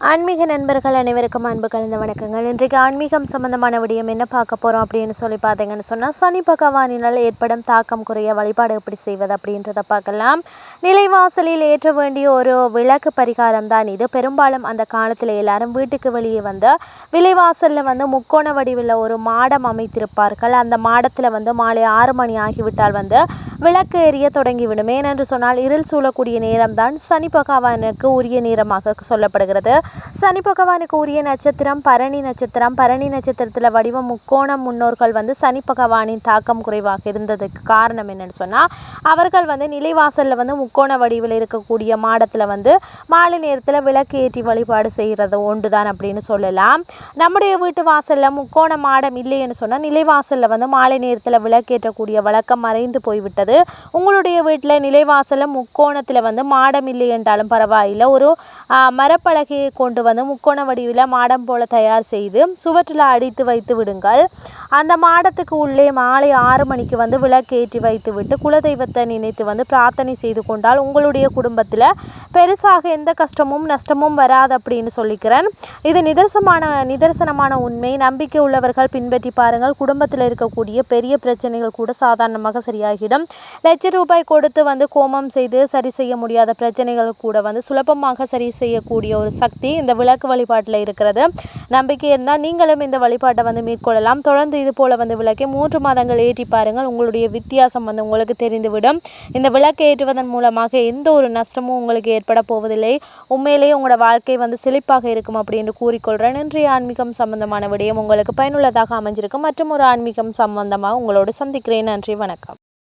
ஆன்மீக நண்பர்கள் அனைவருக்கும் அன்பு கலந்த வணக்கங்கள். இன்றைக்கு ஆன்மீகம் சம்பந்தமான விடயம் என்ன பார்க்க போகிறோம் அப்படின்னு சொல்லி பார்த்தீங்கன்னு சொன்னால் சனி பகவானினால் ஏற்படும் தாக்கம் குறைய வழிபாடு எப்படி செய்வது அப்படின்றத பார்க்கலாம். நிலைவாசலில் ஏற்ற வேண்டிய ஒரு விளக்கு பரிகாரம் தான் இது. பெரும்பாலும் அந்த காலத்தில் எல்லாரும் வீட்டுக்கு வெளியே வந்து விலைவாசலில் வந்து முக்கோண வடிவில் ஒரு மாடம் அமைத்திருப்பார்கள். அந்த மாடத்தில் வந்து மாலை ஆறு மணி ஆகிவிட்டால் வந்து விளக்கு எரிய தொடங்கிவிடும். ஏனென்று சொன்னால் இருள் சூழக்கூடிய நேரம்தான் சனி பகவானுக்கு உரிய நேரமாக சொல்லப்படுகிறது. சனி பகவானுக்கு உரிய நட்சத்திரம் பரணி நட்சத்திரம். பரணி நட்சத்திரத்தில் வடிவம் முக்கோணம் முன்னோர்கள் வந்து சனி பகவானின் தாக்கம் குறைவாக இருந்ததுக்கு காரணம் என்னன்னு சொன்னால் அவர்கள் வந்து நிலைவாசலில் வந்து முக்கோண வடிவில் இருக்கக்கூடிய மாடத்தில் வந்து மாலை நேரத்தில் விளக்கு ஏற்றி வழிபாடு செய்கிறது ஒன்று தான் அப்படின்னு சொல்லலாம். நம்முடைய வீட்டு வாசலில் முக்கோண மாடம் இல்லைன்னு சொன்னால் நிலைவாசலில் வந்து மாலை நேரத்தில் விளக்கேற்றக்கூடிய வழக்கம் மறைந்து போய்விட்டது. உங்களுடைய வீட்டில் நிலைவாசலில் முக்கோணத்தில் வந்து மாடம் இல்லை என்றாலும் பரவாயில்லை. ஒரு மரப்பலகையை கொண்டு வந்து முக்கோண வடிவில் மாடம் போல தயார் செய்து சுவற்றில் அடித்து வைத்து விடுங்கள். அந்த மாடத்துக்கு உள்ளே மாலை ஆறு மணிக்கு வந்து விளக்கேற்றி வைத்துவிட்டு குலதெய்வத்தை நினைத்து வந்து பிரார்த்தனை செய்து கொண்டால் உங்களுடைய குடும்பத்தில் பெருசாக எந்த கஷ்டமும் நஷ்டமும் வராது அப்படின்னு சொல்லிக்கிறேன். இது நிதர்சனமான நிதர்சனமான உண்மை. நம்பிக்கை உள்ளவர்கள் பின்பற்றி பாருங்கள். குடும்பத்தில் இருக்கக்கூடிய பெரிய பிரச்சனைகள் கூட சாதாரணமாக சரியாகிடும். லட்ச ரூபாய் கொடுத்து வந்து கோமம் செய்து சரி செய்ய முடியாத பிரச்சனைகள் கூட வந்து சுலபமாக சரி செய்யக்கூடிய ஒரு சக்தி இந்த விளக்கு வழிபாட்டில் இருக்கிறது. நம்பிக்கை இருந்தால் நீங்களும் இந்த வழிபாட்டை வந்து மேற்கொள்ளலாம். தொடர்ந்து தொடர்ந்து இது போல் வந்து விளக்கை மூன்று மாதங்கள் ஏற்றி பாருங்கள். உங்களுடைய வித்தியாசம் வந்து உங்களுக்கு தெரிந்துவிடும். இந்த விளக்கை ஏற்றுவதன் மூலமாக எந்த ஒரு நஷ்டமும் உங்களுக்கு ஏற்பட போவதில்லை. உண்மையிலேயே உங்களோட வாழ்க்கை வந்து செழிப்பாக இருக்கும் அப்படின்னு கூறிக்கொள்கிறேன். இன்றைய ஆன்மீகம் சம்பந்தமான விடயம் உங்களுக்கு பயனுள்ளதாக அமைஞ்சிருக்கும். மற்றும் ஒரு ஆன்மீகம் சம்பந்தமாக உங்களோடு சந்திக்கிறேன். நன்றி வணக்கம்.